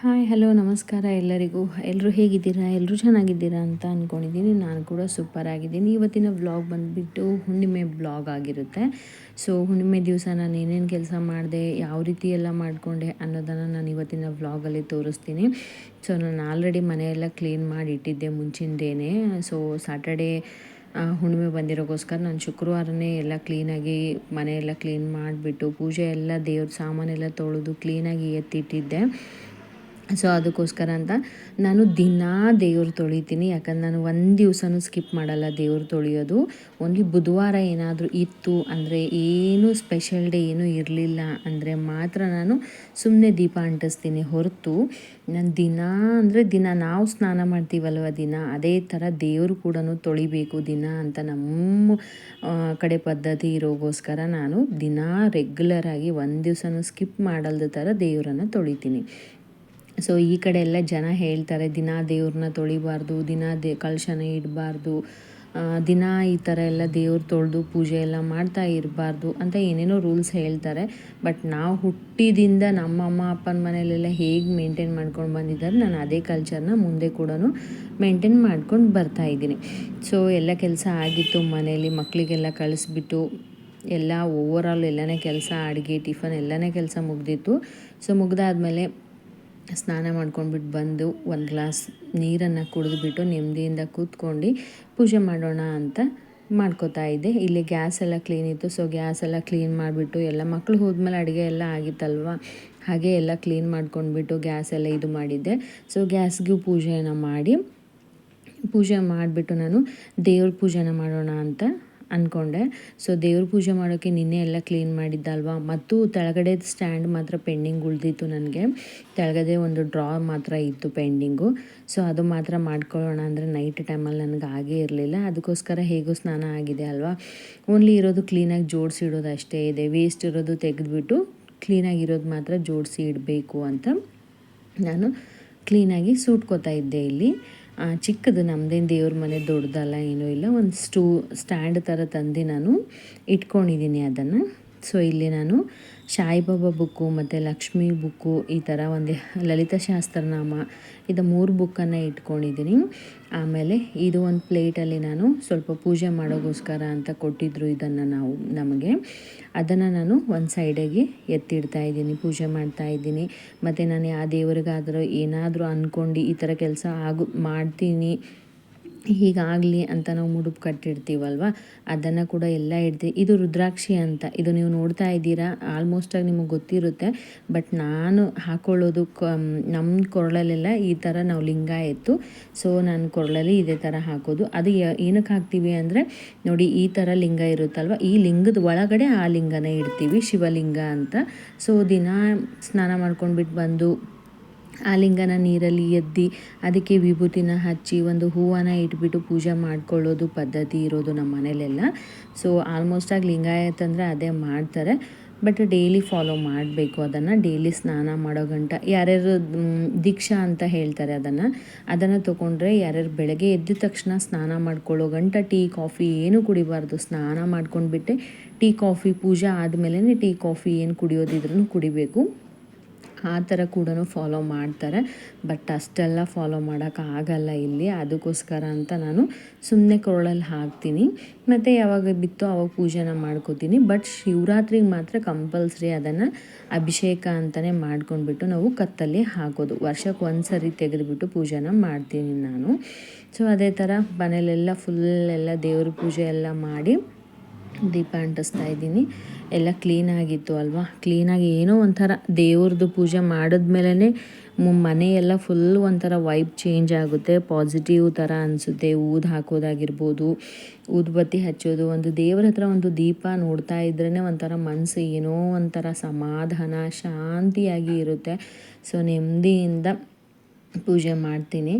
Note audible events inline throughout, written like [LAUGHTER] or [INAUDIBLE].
Hi hello ನಮಸ್ಕಾರ ಎಲ್ಲರಿಗೂ. ಎಲ್ಲರೂ ಹೇಗಿದ್ದೀರಾ? ಎಲ್ಲರೂ ಚೆನ್ನಾಗಿದ್ದೀರಾ ಅಂತ ಅಂದ್ಕೊಂಡಿದ್ದೀನಿ ನಾನು ಕೂಡ ಸೂಪರ್ ಆಗಿದ್ದೀನಿ. ಇವತ್ತಿನ ವ್ಲಾಗ್ ಬಂದುಬಿಟ್ಟು ಹುಣ್ಣಿಮೆ ಬ್ಲಾಗ್ ಆಗಿರುತ್ತೆ. ಸೊ ಹುಣ್ಣಿಮೆ ದಿವಸ ನಾನು ಏನೇನು ಕೆಲಸ ಮಾಡಿದೆ, ಯಾವ ರೀತಿ ಎಲ್ಲ ಮಾಡಿಕೊಂಡೆ ಅನ್ನೋದನ್ನು ನಾನು ಇವತ್ತಿನ ವ್ಲಾಗಲ್ಲಿ ತೋರಿಸ್ತೀನಿ. ಸೊ ನಾನು ಆಲ್ರೆಡಿ ಮನೆಯೆಲ್ಲ ಕ್ಲೀನ್ ಮಾಡಿ ಇಟ್ಟಿದ್ದೆ ಮುಂಚಿಂದೇನೆ. ಸೊ ಸಾಟರ್ಡೇ ಹುಣ್ಣಿಮೆ ಬಂದಿರೋಕ್ಕೋಸ್ಕರ ನಾನು ಶುಕ್ರವಾರನೇ ಎಲ್ಲ ಕ್ಲೀನಾಗಿ ಮನೆಯೆಲ್ಲ ಕ್ಲೀನ್ ಮಾಡಿಬಿಟ್ಟು ಪೂಜೆ ಎಲ್ಲ ದೇವ್ರ ಸಾಮಾನೆಲ್ಲ ತೊಳೆದು ಕ್ಲೀನಾಗಿ ಎತ್ತಿಟ್ಟಿದ್ದೆ. ಸೊ ಅದಕ್ಕೋಸ್ಕರ ಅಂತ ನಾನು ದಿನಾ ದೇವ್ರು ತೊಳಿತೀನಿ. ಯಾಕಂದ್ರೆ ನಾನು ಒಂದು ದಿವಸನೂ ಸ್ಕಿಪ್ ಮಾಡಲ್ಲ ದೇವ್ರು ತೊಳೆಯೋದು. ಓನ್ಲಿ ಬುಧವಾರ ಏನಾದರೂ ಇತ್ತು ಅಂದರೆ ಏನು ಸ್ಪೆಷಲ್ ಡೇ ಏನೂ ಇರಲಿಲ್ಲ ಅಂದರೆ ಮಾತ್ರ ನಾನು ಸುಮ್ಮನೆ ದೀಪ ಅಂಟಿಸ್ತೀನಿ. ಹೊರತು ನಾನು ದಿನ ಅಂದರೆ ದಿನ ನಾವು ಸ್ನಾನ ಮಾಡ್ತೀವಲ್ವ ದಿನ, ಅದೇ ಥರ ದೇವರು ಕೂಡ ತೊಳಿಬೇಕು ದಿನ ಅಂತ ನಮ್ಮ ಕಡೆ ಪದ್ಧತಿ ಇರೋಗೋಸ್ಕರ ನಾನು ದಿನ ರೆಗ್ಯುಲರಾಗಿ ಒಂದು ದಿವಸನೂ ಸ್ಕಿಪ್ ಮಾಡಲ್ದ ಥರ ದೇವರನ್ನು ತೊಳಿತೀನಿ. ಸೊ ಈ ಕಡೆ ಎಲ್ಲ ಜನ ಹೇಳ್ತಾರೆ, ದಿನ ದೇವ್ರನ್ನ ತೊಳಿಬಾರ್ದು, ದಿನ ದೇ, ಕಳಶನ ಇಡಬಾರ್ದು ದಿನ ಈ ಥರ ಎಲ್ಲ ದೇವ್ರು ತೊಳೆದು ಪೂಜೆ ಎಲ್ಲ ಮಾಡ್ತಾ ಇರಬಾರ್ದು ಅಂತ ಏನೇನೋ ರೂಲ್ಸ್ ಹೇಳ್ತಾರೆ. ಬಟ್ ನಾವು ಹುಟ್ಟಿದಿಂದ ನಮ್ಮ ಅಮ್ಮ, ಅಪ್ಪನ ಮನೇಲೆಲ್ಲ ಹೇಗೆ ಮೇಂಟೈನ್ ಮಾಡ್ಕೊಂಡು ಬಂದಿದ್ದಾರೆ, ನಾನು ಅದೇ ಕಲ್ಚರ್ನ ಮುಂದೆ ಕೂಡ ಮೇಂಟೈನ್ ಮಾಡ್ಕೊಂಡು ಬರ್ತಾ ಇದ್ದೀನಿ. ಸೊ ಎಲ್ಲ ಕೆಲಸ ಆಗಿತ್ತು ಮನೆಯಲ್ಲಿ ಮಕ್ಕಳಿಗೆಲ್ಲ ಕಳಿಸ್ಬಿಟ್ಟು ಎಲ್ಲ ಓವರ್ ಆಲ್ ಎಲ್ಲನೇ ಕೆಲಸ, ಅಡುಗೆ, ಟಿಫನ್ ಎಲ್ಲನೇ ಕೆಲಸ ಮುಗ್ದಿತ್ತು. ಸೊ ಮುಗ್ದಾದ್ಮೇಲೆ ಸ್ನಾನ ಮಾಡ್ಕೊಂಡ್ಬಿಟ್ಟು ಬಂದು ಒಂದು ಗ್ಲಾಸ್ ನೀರನ್ನು ಕುಡಿದ್ಬಿಟ್ಟು ನೆಮ್ಮದಿಯಿಂದ ಕೂತ್ಕೊಂಡು ಪೂಜೆ ಮಾಡೋಣ ಅಂತ ಮಾಡ್ಕೋತಾ ಇದ್ದೆ. ಇಲ್ಲಿ ಗ್ಯಾಸ್ ಎಲ್ಲ ಕ್ಲೀನ್ ಇತ್ತು. ಸೊ, ಗ್ಯಾಸ್ ಎಲ್ಲ ಕ್ಲೀನ್ ಮಾಡಿಬಿಟ್ಟು ಎಲ್ಲ ಮಕ್ಕಳು ಹೋದ್ಮೇಲೆ ಅಡುಗೆ ಎಲ್ಲ ಆಗಿತ್ತಲ್ವ? ಹಾಗೆ ಎಲ್ಲ ಕ್ಲೀನ್ ಮಾಡ್ಕೊಂಡ್ಬಿಟ್ಟು ಗ್ಯಾಸ್ ಎಲ್ಲ ಇದು ಮಾಡಿದ್ದೆ. ಸೊ, ಗ್ಯಾಸ್ಗೂ ಪೂಜೆಯನ್ನು ಮಾಡಿ, ಪೂಜೆ ಮಾಡಿಬಿಟ್ಟು ನಾನು ದೇವ್ರ ಪೂಜೆನ ಮಾಡೋಣ ಅಂತ ಅಂದ್ಕೊಂಡೆ ಸೊ ದೇವ್ರ ಪೂಜೆ ಮಾಡೋಕ್ಕೆ ನಿನ್ನೆ ಎಲ್ಲ ಕ್ಲೀನ್ ಮಾಡಿದ್ದಲ್ವಾ? ಮತ್ತು ತೆಳಗಡೆ ಸ್ಟ್ಯಾಂಡ್ ಮಾತ್ರ ಪೆಂಡಿಂಗ್ ಉಳಿದಿತ್ತು ನನಗೆ. ತೆಳಗಡೆ ಒಂದು ಡ್ರಾ ಮಾತ್ರ ಇತ್ತು ಪೆಂಡಿಂಗು ಸೊ ಅದು ಮಾತ್ರ ಮಾಡ್ಕೊಳ್ಳೋಣ ಅಂದರೆ ನೈಟ್ ಟೈಮಲ್ಲಿ ನನಗೆ ಆಗೇ ಇರಲಿಲ್ಲ. ಅದಕ್ಕೋಸ್ಕರ ಹೇಗೂ ಸ್ನಾನ ಆಗಿದೆ ಅಲ್ವಾ? ಓನ್ಲಿ ಇರೋದು ಕ್ಲೀನಾಗಿ ಜೋಡಿಸಿ ಇಡೋದು ಅಷ್ಟೇ ಇದೆ. ವೇಸ್ಟ್ ಇರೋದು ತೆಗೆದುಬಿಟ್ಟು ಕ್ಲೀನಾಗಿರೋದು ಮಾತ್ರ ಜೋಡಿಸಿ ಇಡಬೇಕು ಅಂತ ನಾನು ಕ್ಲೀನಾಗಿ ಸೂಟ್ಕೋತಾ ಇದ್ದೆ ಇಲ್ಲಿ. ಚಿಕ್ಕದು ನಮ್ದೇನು ದೇವ್ರ ಮನೆ ದೊಡ್ಡದಲ್ಲ ಏನೂ ಇಲ್ಲ, ಒಂದು ಸ್ಟೂ, ಸ್ಟ್ಯಾಂಡ್ ಥರ ತಂದು ನಾನು ಇಟ್ಕೊಂಡಿದ್ದೀನಿ ಅದನ್ನು. ಸೊ ಇಲ್ಲಿ ನಾನು ಸಾಯಿಬಾಬಾ ಬುಕ್ಕು ಮತ್ತು ಲಕ್ಷ್ಮಿ ಬುಕ್ಕು ಈ ಥರ ಒಂದು ಲಲಿತ ಶಾಸ್ತ್ರನಾಮ ಇದು ಮೂರು ಬುಕ್ಕನ್ನು ಇಟ್ಕೊಂಡಿದ್ದೀನಿ. ಆಮೇಲೆ ಇದು ಒಂದು ಪ್ಲೇಟಲ್ಲಿ ನಾನು ಸ್ವಲ್ಪ ಪೂಜೆ ಮಾಡೋಗೋಸ್ಕರ ಅಂತ ಕೊಟ್ಟಿದ್ದರು ಇದನ್ನು ನಾವು ನಮಗೆ. ಅದನ್ನು ನಾನು ಒಂದು ಸೈಡಿಗೆ ಎತ್ತಿಡ್ತಾ ಇದ್ದೀನಿ, ಪೂಜೆ ಮಾಡ್ತಾ ಇದ್ದೀನಿ. ಮತ್ತು ನಾನು ಯಾವ ದೇವರಿಗಾದರೂ ಏನಾದರೂ ಅಂದ್ಕೊಂಡು ಈ ಥರ ಕೆಲಸ ಆಗು ಮಾಡ್ತೀನಿ ಹೀಗಾಗಲಿ ಅಂತ ನಾವು ಮುಡುಪು ಕಟ್ಟಿರ್ತೀವಲ್ವ ಅದನ್ನು ಕೂಡ ಎಲ್ಲ ಇಡ್ತೀವಿ ಇದು ರುದ್ರಾಕ್ಷಿ ಅಂತ, ಇದು ನೀವು ನೋಡ್ತಾ ಇದ್ದೀರಾ? ಆಲ್ಮೋಸ್ಟಾಗಿ ನಿಮಗೆ ಗೊತ್ತಿರುತ್ತೆ, ಬಟ್ ನಾನು ಹಾಕೊಳ್ಳೋದು ಕ ನಮ್ಮ ಕೊರಳಲ್ಲೆಲ್ಲ ಈ ಥರ ನಾವು ಲಿಂಗ ಇತ್ತು ಸೊ ನಾನು ಕೊರಳಲ್ಲಿ ಇದೇ ಥರ ಹಾಕೋದು. ಅದು ಏನಕ್ಕೆ ಹಾಕ್ತೀವಿ ಅಂದರೆ, ನೋಡಿ ಈ ಥರ ಲಿಂಗ ಇರುತ್ತಲ್ವ? ಈ ಲಿಂಗದ ಒಳಗಡೆ ಆ ಲಿಂಗನೇ ಇಡ್ತೀವಿ, ಶಿವಲಿಂಗ ಅಂತ. ಸೊ ದಿನ ಸ್ನಾನ ಮಾಡ್ಕೊಂಡ್ಬಿಟ್ಟು ಬಂದು ಆ ನೀರಲ್ಲಿ ಎದ್ದಿ ಅದಕ್ಕೆ ವಿಭೂತಿನ ಹಚ್ಚಿ ಒಂದು ಹೂವನ್ನು ಇಟ್ಬಿಟ್ಟು ಪೂಜೆ ಮಾಡ್ಕೊಳ್ಳೋದು ಪದ್ಧತಿ ಇರೋದು ನಮ್ಮ ಮನೇಲೆಲ್ಲ. ಸೊ ಆಲ್ಮೋಸ್ಟಾಗಿ ಲಿಂಗಾಯತ್ ಅಂದರೆ ಅದೇ ಮಾಡ್ತಾರೆ. ಬಟ್ ಡೈಲಿ ಫಾಲೋ ಮಾಡಬೇಕು ಅದನ್ನು. ಡೈಲಿ ಸ್ನಾನ ಮಾಡೋ ಗಂಟ. ಯಾರ್ಯಾರು ದೀಕ್ಷಾ ಅಂತ ಹೇಳ್ತಾರೆ ಅದನ್ನು. ಅದನ್ನು ತೊಗೊಂಡ್ರೆ ಯಾರ್ಯಾರು ಬೆಳಗ್ಗೆ ಎದ್ದ ತಕ್ಷಣ ಸ್ನಾನ ಮಾಡ್ಕೊಳ್ಳೋ ಗಂಟ, ಟೀ, ಕಾಫಿ, ಏನು ಕುಡಿಬಾರ್ದು. ಸ್ನಾನ ಮಾಡ್ಕೊಂಡ್ಬಿಟ್ಟೆ, ಟೀ, ಕಾಫಿ, ಪೂಜೆ ಆದಮೇಲೆ ಟೀ, ಕಾಫಿ, ಏನು ಕುಡಿಯೋದಿದ್ರೂ ಕುಡಿಬೇಕು. ಆ ಥರ ಕೂಡ ಫಾಲೋ ಮಾಡ್ತಾರೆ. ಬಟ್ ಅಷ್ಟೆಲ್ಲ ಫಾಲೋ ಮಾಡೋಕ್ಕಾಗಲ್ಲ ಇಲ್ಲಿ. ಅದಕ್ಕೋಸ್ಕರ ಅಂತ ನಾನು ಸುಮ್ಮನೆ ಕೊರಳಲ್ಲಿ ಹಾಕ್ತೀನಿ. ಮತ್ತು ಯಾವಾಗ ಬಿತ್ತೋ ಅವಾಗ ಪೂಜೆನ ಮಾಡ್ಕೋತೀನಿ. ಬಟ್ ಶಿವರಾತ್ರಿಗೆ ಮಾತ್ರ ಕಂಪಲ್ಸರಿ ಅದನ್ನು ಅಭಿಷೇಕ ಅಂತಲೇ ಮಾಡ್ಕೊಂಡ್ಬಿಟ್ಟು ನಾವು ಕತ್ತಲ್ಲಿ ಹಾಕೋದು. ವರ್ಷಕ್ಕೆ ಒಂದು ಸರಿ ತೆಗೆದುಬಿಟ್ಟು ಪೂಜೆನ ಮಾಡ್ತೀನಿ ನಾನು. ಸೊ ಅದೇ ಥರ ಮನೇಲೆಲ್ಲ ಫುಲ್ ಎಲ್ಲ ದೇವ್ರ ಪೂಜೆ ಎಲ್ಲ ಮಾಡಿ ದೀಪ ಅಂಟಿಸ್ತಾ ಇದ್ದೀನಿ. ಎಲ್ಲ ಕ್ಲೀನಾಗಿತ್ತು ಅಲ್ವಾ? ಕ್ಲೀನಾಗಿ ಏನೋ ಒಂಥರ ದೇವ್ರದ್ದು ಪೂಜೆ ಮಾಡಿದ್ಮೇಲೆ ಮನೆಯೆಲ್ಲ ಫುಲ್ ಒಂಥರ ವೈಬ್ ಚೇಂಜ್ ಆಗುತ್ತೆ. ಪಾಸಿಟಿವ್ ಥರ ಅನಿಸುತ್ತೆ. ಊದು ಹಾಕೋದಾಗಿರ್ಬೋದು ಊದುಬತ್ತಿ ಹಚ್ಚೋದು, ಒಂದು ದೇವ್ರ ಹತ್ರ ಒಂದು ದೀಪ ನೋಡ್ತಾ ಇದ್ರೇ ಒಂಥರ ಮನಸ್ಸು ಏನೋ ಒಂಥರ ಸಮಾಧಾನ, ಶಾಂತಿಯಾಗಿ ಇರುತ್ತೆ. ಸೊ ನೆಮ್ಮದಿಯಿಂದ ಪೂಜೆ ಮಾಡ್ತೀನಿ.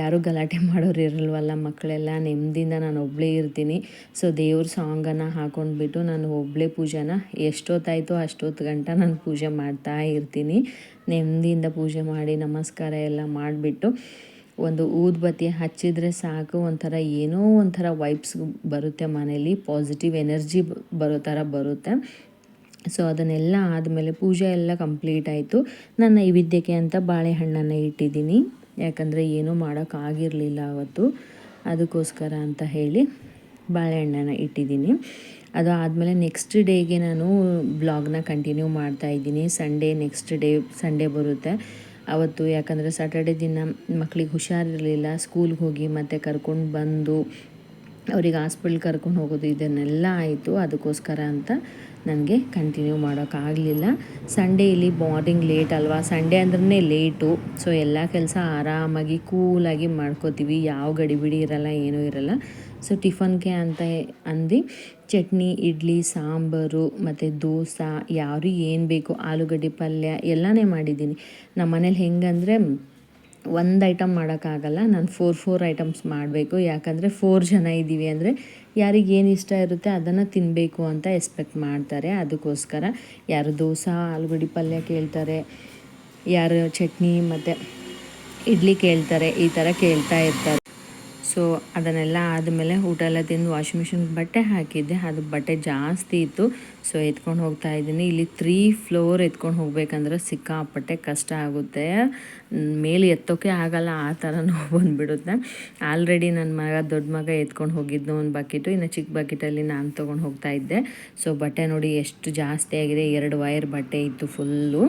ಯಾರೂ ಗಲಾಟೆ ಮಾಡೋರು ಇರಲ್ವಲ್ಲ ಮಕ್ಕಳೆಲ್ಲ. ನೆಮ್ಮದಿಯಿಂದ ನಾನು ಒಬ್ಬಳೇ ಇರ್ತೀನಿ. ಸೊ ದೇವ್ರ ಸಾಂಗನ್ನು ಹಾಕೊಂಡ್ಬಿಟ್ಟು ನಾನು ಒಬ್ಬಳೇ ಪೂಜೆನ ಎಷ್ಟೊತ್ತಾಯಿತೋ ಅಷ್ಟೊತ್ತು ಗಂಟ ನಾನು ಪೂಜೆ ಮಾಡ್ತಾ ಇರ್ತೀನಿ. ನೆಮ್ಮದಿಯಿಂದ ಪೂಜೆ ಮಾಡಿ, ನಮಸ್ಕಾರ ಎಲ್ಲ ಮಾಡಿಬಿಟ್ಟು ಒಂದು ಊದ್ಬತ್ತಿ ಹಚ್ಚಿದರೆ ಸಾಕು. ಒಂಥರ ಏನೋ ಒಂಥರ ವೈಬ್ಸ್ ಬರುತ್ತೆ ಮನೇಲಿ. ಪಾಸಿಟಿವ್ ಎನರ್ಜಿ ಬರೋ ಥರ ಬರುತ್ತೆ. ಸೊ ಅದನ್ನೆಲ್ಲ ಆದಮೇಲೆ ಪೂಜೆ ಎಲ್ಲ ಕಂಪ್ಲೀಟ್ ಆಯಿತು. ನನ್ನ ನೈವೇದ್ಯಕ್ಕೆ ಅಂತ ಬಾಳೆಹಣ್ಣನ್ನು ಇಟ್ಟಿದ್ದೀನಿ. ಯಾಕಂದರೆ ಏನೂ ಮಾಡೋಕ್ಕಾಗಿರಲಿಲ್ಲ ಅವತ್ತು. ಅದಕ್ಕೋಸ್ಕರ ಅಂತ ಹೇಳಿ ಬಾಳೆಹಣ್ಣನ್ನು ಇಟ್ಟಿದ್ದೀನಿ. ಅದು ಆದಮೇಲೆ ನೆಕ್ಸ್ಟ್ ಡೇಗೆ ನಾನು ಬ್ಲಾಗ್ನ ಕಂಟಿನ್ಯೂ ಮಾಡ್ತಾ ಇದ್ದೀನಿ. ಸಂಡೇ ನೆಕ್ಸ್ಟ್ ಡೇ ಸಂಡೇ ಬರುತ್ತೆ. ಅವತ್ತು ಯಾಕಂದರೆ ಸ್ಯಾಟರ್ಡೇ ದಿನ ಮಕ್ಕಳಿಗೆ ಹುಷಾರಿರಲಿಲ್ಲ. ಸ್ಕೂಲ್ಗೆ ಹೋಗಿ ಮತ್ತೆ ಕರ್ಕೊಂಡು ಬಂದು ಅವ್ರಿಗೆ ಹಾಸ್ಪಿಟ್ಲ್ ಕರ್ಕೊಂಡು ಹೋಗೋದು ಇದನ್ನೆಲ್ಲ ಆಯಿತು. ಅದಕ್ಕೋಸ್ಕರ ಅಂತ ನನಗೆ ಕಂಟಿನ್ಯೂ ಮಾಡೋಕ್ಕಾಗಲಿಲ್ಲ ಸಂಡೇ ಇಲ್ಲಿ ಮಾರ್ನಿಂಗ್ ಲೇಟ್ ಅಲ್ವಾ? ಸಂಡೇ ಅಂದ್ರೆ ಲೇಟು ಸೊ ಎಲ್ಲ ಕೆಲಸ ಆರಾಮಾಗಿ ಕೂಲಾಗಿ ಮಾಡ್ಕೋತೀವಿ. ಯಾವ ಗಡಿಬಿಡಿ ಇರಲ್ಲ, ಏನೂ ಇರಲ್ಲ. ಸೊ ಟಿಫನ್ಗೆ ಅಂತ ಅಂದು, ಚಟ್ನಿ, ಇಡ್ಲಿ, ಸಾಂಬಾರು, ಮತ್ತು ದೋಸೆ ಯಾರು ಏನು ಬೇಕು, ಆಲೂಗಡ್ಡೆ ಪಲ್ಯ, ಎಲ್ಲನೇ ಮಾಡಿದ್ದೀನಿ. ನಮ್ಮ ಮನೇಲಿ ಹೆಂಗಂದರೆ ಒಂದು ಐಟಮ್ ಮಾಡೋಕ್ಕಾಗಲ್ಲ, ನಾನು ಫೋರ್ ಫೋರ್ ಐಟಮ್ಸ್ ಮಾಡಬೇಕು. ಯಾಕಂದರೆ ಫೋರ್ ಜನ ಇದ್ದೀವಿ ಅಂದರೆ ಯಾರಿಗೆ ಏನು ಇಷ್ಟ ಇರುತ್ತೆ ಅದನ್ನು ತಿನ್ನಬೇಕು ಅಂತ ಎಕ್ಸ್ಪೆಕ್ಟ್ ಮಾಡ್ತಾರೆ. ಅದಕ್ಕೋಸ್ಕರ ಯಾರು ದೋಸೆ, ಆಲೂಗಡ್ಡೆ ಪಲ್ಯ ಕೇಳ್ತಾರೆ, ಯಾರು ಚಟ್ನಿ ಮತ್ತು ಇಡ್ಲಿ ಕೇಳ್ತಾರೆ, ಈ ಥರ ಕೇಳ್ತಾ ಇರ್ತಾರೆ. ಸೊ ಅದನ್ನೆಲ್ಲ ಆದಮೇಲೆ ಊಟ ಎಲ್ಲ ತಿಂದು ವಾಷಿಂಗ್ ಮಿಷಿನ್ ಬಟ್ಟೆ ಹಾಕಿದ್ದೆ. ಅದು ಬಟ್ಟೆ ಜಾಸ್ತಿ ಇತ್ತು. ಸೊ ಎತ್ಕೊಂಡು ಹೋಗ್ತಾ ಇದ್ದೀನಿ. ಇಲ್ಲಿ ತ್ರೀ ಫ್ಲೋರ್ ಎತ್ಕೊಂಡು ಹೋಗ್ಬೇಕಂದ್ರೆ ಸಿಕ್ಕಾಪಟ್ಟೆ ಕಷ್ಟ ಆಗುತ್ತೆ. ಮೇಲೆ ಎತ್ತೋಕೆ ಆಗಲ್ಲ, ಆ ಥರ ನೋವು [LAUGHS] ಬಂದುಬಿಡುತ್ತೆ. ಆಲ್ರೆಡಿ ನನ್ನ ಮಗ, ದೊಡ್ಡ ಮಗ ಎತ್ಕೊಂಡು ಹೋಗಿದ್ದು ಒಂದು ಬಕೆಟು ಇನ್ನು ಚಿಕ್ಕ ಬಕೆಟಲ್ಲಿ ನಾನು ತೊಗೊಂಡು ಹೋಗ್ತಾ ಇದ್ದೆ. ಸೊ ಬಟ್ಟೆ ನೋಡಿ ಎಷ್ಟು ಜಾಸ್ತಿ ಆಗಿದೆ. ಎರಡು ವೈರ್ ಬಟ್ಟೆ ಇತ್ತು ಫುಲ್ಲು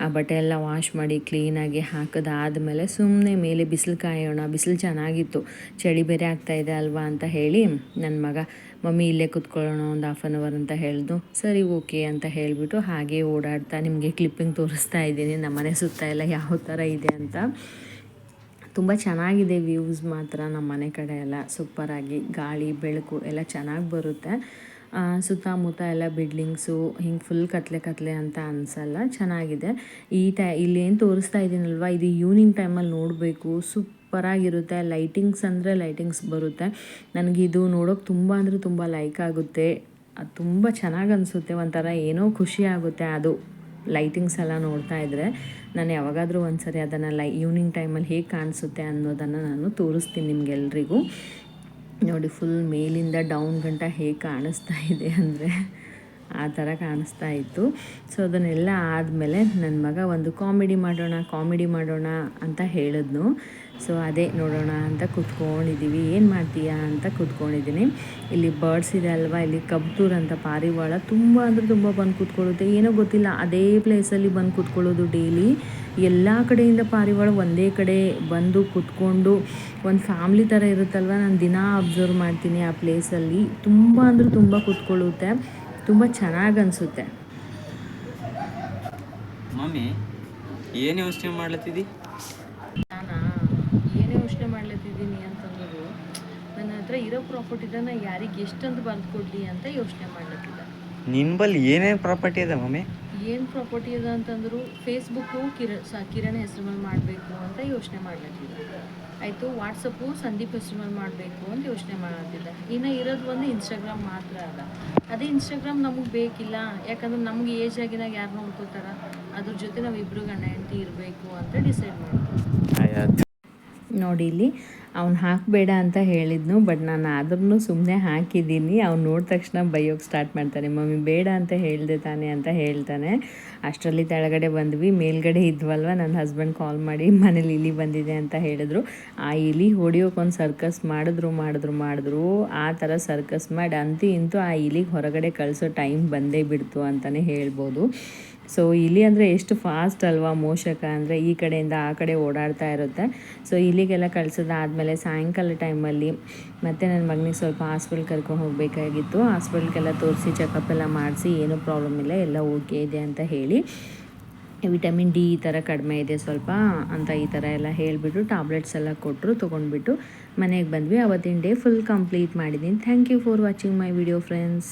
ಆ ಬಟ್ಟೆ ಎಲ್ಲ ವಾಶ್ ಮಾಡಿ ಕ್ಲೀನಾಗಿ ಹಾಕಿದಾದ್ಮೇಲೆ ಸುಮ್ಮನೆ ಮೇಲೆ ಬಿಸಿಲು ಕಾಯೋಣ ಬಿಸಿಲು ಚೆನ್ನಾಗಿತ್ತು. ಚಳಿ ಬೇರೆ ಇದೆ ಅಲ್ವಾ ಅಂತ ಹೇಳಿ ನನ್ನ ಮಗ, ಮಮ್ಮಿ, ಇಲ್ಲೇ ಕುತ್ಕೊಳ್ಳೋಣ, ಒಂದು ಹಾಫ್ ಆನ್ ಅವರ್ ಅಂತ ಹೇಳ್ದು, ಸರಿ, ಓಕೆ ಅಂತ ಹೇಳಿಬಿಟ್ಟು ಹಾಗೆ ಓಡಾಡ್ತಾ ನಿಮಗೆ ಕ್ಲಿಪ್ಪಿಂಗ್ ತೋರಿಸ್ತಾ ಇದ್ದೀನಿ. ನಮ್ಮನೆ ಸುತ್ತ ಎಲ್ಲ ಯಾವ ಥರ ಇದೆ ಅಂತ. ತುಂಬ ಚೆನ್ನಾಗಿದೆ ವ್ಯೂಸ್ ಮಾತ್ರ ನಮ್ಮ ಮನೆ ಕಡೆ ಎಲ್ಲ. ಸೂಪರಾಗಿ ಗಾಳಿ, ಬೆಳಕು ಎಲ್ಲ ಚೆನ್ನಾಗಿ ಬರುತ್ತೆ. ಸುತ್ತಮುತ್ತ ಎಲ್ಲ ಬಿಲ್ಡಿಂಗ್ಸು ಹಿಂಗೆ ಫುಲ್ ಕತ್ಲೆ ಕತ್ಲೆ ಅಂತ ಅನಿಸಲ್ಲ, ಚೆನ್ನಾಗಿದೆ. ಈ ಟೈ ಇಲ್ಲಿ ಏನು ತೋರಿಸ್ತಾ ಇದ್ದೀನಲ್ವ, ಇದು ಈವ್ನಿಂಗ್ ಟೈಮಲ್ಲಿ ನೋಡಬೇಕು ಸೂಪ್ ಸೂಪರಾಗಿರುತ್ತೆ ಲೈಟಿಂಗ್ಸ್ ಅಂದರೆ ಲೈಟಿಂಗ್ಸ್ ಬರುತ್ತೆ. ನನಗಿದು ನೋಡೋಕೆ ತುಂಬ ಅಂದರೆ ತುಂಬ ಲೈಕ್ ಆಗುತ್ತೆ. ಅದು ತುಂಬ ಚೆನ್ನಾಗಿ ಅನಿಸುತ್ತೆ, ಒಂಥರ ಏನೋ ಖುಷಿ ಆಗುತ್ತೆ ಅದು ಲೈಟಿಂಗ್ಸ್ ಎಲ್ಲ ನೋಡ್ತಾ ಇದ್ದರೆ ನಾನು ಯಾವಾಗಾದರೂ ಒಂದು ಸರಿ ಅದನ್ನು ಲೈ ಈವ್ನಿಂಗ್ ಟೈಮಲ್ಲಿ ಹೇಗೆ ಕಾಣಿಸುತ್ತೆ ಅನ್ನೋದನ್ನು ನಾನು ತೋರಿಸ್ತೀನಿ ನಿಮಗೆಲ್ರಿಗೂ. ನೋಡಿ ಫುಲ್ ಮೇಲಿಂದ ಡೌನ್ ಗಂಟ ಹೇಗೆ ಕಾಣಿಸ್ತಾ ಇದೆ ಅಂದರೆ ಆ ಥರ ಕಾಣಿಸ್ತಾ ಇತ್ತು. ಸೊ ಅದನ್ನೆಲ್ಲ ಆದಮೇಲೆ ನನ್ನ ಮಗ ಒಂದು ಕಾಮಿಡಿ ಮಾಡೋಣ ಕಾಮಿಡಿ ಮಾಡೋಣ ಅಂತ ಹೇಳಿದ್ನು. ಸೊ ಅದೇ ನೋಡೋಣ ಅಂತ ಕುತ್ಕೊಂಡಿದ್ದೀವಿ ಏನು ಮಾಡ್ತೀಯಾ ಅಂತ ಕೂತ್ಕೊಂಡಿದ್ದೀನಿ ಇಲ್ಲಿ ಬರ್ಡ್ಸ್ ಇದೆ ಅಲ್ವಾ, ಇಲ್ಲಿ ಕಬ್ತೂರ್ ಅಂತ ಪಾರಿವಾಳ ತುಂಬ ಅಂದರೆ ತುಂಬ ಬಂದು ಕೂತ್ಕೊಳ್ಳುತ್ತೆ. ಏನೋ ಗೊತ್ತಿಲ್ಲ, ಅದೇ ಪ್ಲೇಸಲ್ಲಿ ಬಂದು ಕೂತ್ಕೊಳ್ಳೋದು ಡೈಲಿ ಎಲ್ಲ ಕಡೆಯಿಂದ ಪಾರಿವಾಳ ಒಂದೇ ಕಡೆ ಬಂದು ಕೂತ್ಕೊಂಡು ಒಂದು ಫ್ಯಾಮ್ಲಿ ಥರ ಇರುತ್ತಲ್ವ? ನಾನು ದಿನ ಅಬ್ಸರ್ವ್ ಮಾಡ್ತೀನಿ ಆ ಪ್ಲೇಸಲ್ಲಿ ತುಂಬ ಅಂದರೆ ತುಂಬ ಕೂತ್ಕೊಳ್ಳುತ್ತೆ. ತುಂಬ ಚೆನ್ನಾಗಿ ಅನಿಸುತ್ತೆ. ಮಮ್ಮಿ ಏನು ಯೋಚನೆ ಮಾಡ್ಲತ್ತಿದ್ದಿ ನಾನು ಏನೇ ಯೋಚನೆ ಮಾಡ್ಲತ್ತಿದ್ದೀನಿ ಅಂತಂದ್ರೆ ನನ್ನ ಹತ್ರ ಇರೋ ಪ್ರಾಪರ್ಟಿದನ್ನ ಯಾರಿಗೆ ಎಷ್ಟೊಂದು ಬಂದು ಕೊಡಲಿ ಅಂತ ಯೋಚನೆ ಮಾಡ್ಲತ್ತಿದ್ದ. ನಿನ್ನ ಬಲ್ಲಿ ಏನೇನ್ ಪ್ರಾಪರ್ಟಿ ಅದ ಮಮ್ಮಿ? ಏನು ಪ್ರಾಪರ್ಟಿ ಅದ ಅಂತಂದ್ರು ಫೇಸ್ಬುಕ್ಕು ಕಿರ, ಸ, ಕಿರಣ್ ಹೆಸರು ಮೇಲೆ ಮಾಡಬೇಕು ಅಂತ ಯೋಚನೆ ಮಾಡ್ಲತ್ತಿದ್ದ. ಆಯಿತು ವಾಟ್ಸಪ್ಪು ಸಂದೀಪ್ ಹೆಸರು ಮೇಲೆ ಮಾಡಬೇಕು ಅಂತ ಯೋಚನೆ ಮಾಡತ್ತಿದ್ದ ಇನ್ನು ಇರೋದು ಒಂದು ಇನ್ಸ್ಟಾಗ್ರಾಮ್ ಮಾತ್ರ ಅಲ್ಲ ಅದೇ ಇನ್ಸ್ಟಾಗ್ರಾಮ್ ನಮಗೆ ಬೇಕಿಲ್ಲ. ಯಾಕಂದ್ರೆ ನಮ್ಗೆ ಏಜ್ ಆಗಿನಾಗ ಯಾರು ನೋಡ್ಕೋತಾರ? ಅದ್ರ ಜೊತೆ ನಾವು ಇಬ್ಬರು ಗಂಡ ಹೆಂಡತಿ ಇರಬೇಕು ಅಂತ ಡಿಸೈಡ್ ಮಾಡ್ತೀವಿ ನೋಡಿ ಇಲ್ಲಿ. ಅವ್ನು ಹಾಕಬೇಡ ಅಂತ ಹೇಳಿದ್ನು ಬಟ್ ನಾನು ಆದ್ರೂ ಸುಮ್ಮನೆ ಹಾಕಿದ್ದೀನಿ. ಅವ್ನು ನೋಡಿದ ತಕ್ಷಣ ಬೈಯೋಕ್ಕೆ ಸ್ಟಾರ್ಟ್ ಮಾಡ್ತಾನೆ. ಮಮ್ಮಿ, ಬೇಡ ಅಂತ ಹೇಳಿದೆ ತಾನೆ ಅಂತ ಹೇಳ್ತಾನೆ. ಅಷ್ಟರಲ್ಲಿ ತೆಳಗಡೆ ಬಂದ್ವಿ. ಮೇಲ್ಗಡೆ ಇದ್ವಲ್ವ? ನನ್ನ ಹಸ್ಬೆಂಡ್ ಕಾಲ್ ಮಾಡಿ ಮನೇಲಿ ಇಲಿ ಬಂದಿದೆ ಅಂತ ಹೇಳಿದ್ರು. ಆ ಇಲಿ ಹೊಡಿಯೋಕೆ ಒಂದು ಸರ್ಕಸ್ ಮಾಡಿದ್ರು ಮಾಡಿದ್ರು ಮಾಡಿದ್ರು. ಆ ಥರ ಸರ್ಕಸ್ ಮಾಡಿ ಅಂತೂ ಇಂತೂ ಆ ಇಲಿಗೆ ಹೊರಗಡೆ ಕಳಿಸೋ ಟೈಮ್ ಬಂದೇ ಬಿಡ್ತು ಅಂತಲೇ ಹೇಳ್ಬೋದು. ಸೊ ಇಲ್ಲಿ ಅಂದರೆ ಎಷ್ಟು ಫಾಸ್ಟ್ ಅಲ್ವಾ ಮೋಷಕ ಅಂದರೆ ಈ ಕಡೆಯಿಂದ ಆ ಕಡೆ ಓಡಾಡ್ತಾ ಇರುತ್ತೆ. ಸೊ ಇಲ್ಲಿಗೆಲ್ಲ ಕಳ್ಸೋದಾದಮೇಲೆ ಸಾಯಂಕಾಲ ಟೈಮಲ್ಲಿ ಮತ್ತೆ ನನ್ನ ಮಗನಿಗೆ ಸ್ವಲ್ಪ ಹಾಸ್ಪಿಟ್ಲ್ ಕರ್ಕೊಂಡು ಹೋಗಬೇಕಾಗಿತ್ತು. ಹಾಸ್ಪಿಟ್ಲ್ಗೆಲ್ಲ ತೋರಿಸಿ ಚೆಕಪ್ ಎಲ್ಲ ಮಾಡಿಸಿ ಏನೂ ಪ್ರಾಬ್ಲಮ್ ಇಲ್ಲ, ಎಲ್ಲ ಓಕೆ ಇದೆ ಅಂತ ಹೇಳಿ. ವಿಟಮಿನ್ ಡಿ ಈ ಥರ ಕಡಿಮೆ ಇದೆ ಸ್ವಲ್ಪ ಅಂತ ಈ ಥರ ಎಲ್ಲ ಹೇಳಿಬಿಟ್ಟು ಟ್ಯಾಬ್ಲೆಟ್ಸ್ ಎಲ್ಲ ಕೊಟ್ಟರು ತೊಗೊಂಡ್ಬಿಟ್ಟು ಮನೆಗೆ ಬಂದ್ವಿ. ಅವತ್ತಿನ ಡೇ ಫುಲ್ ಕಂಪ್ಲೀಟ್ ಮಾಡಿದ್ದೀನಿ thank you for watching my video friends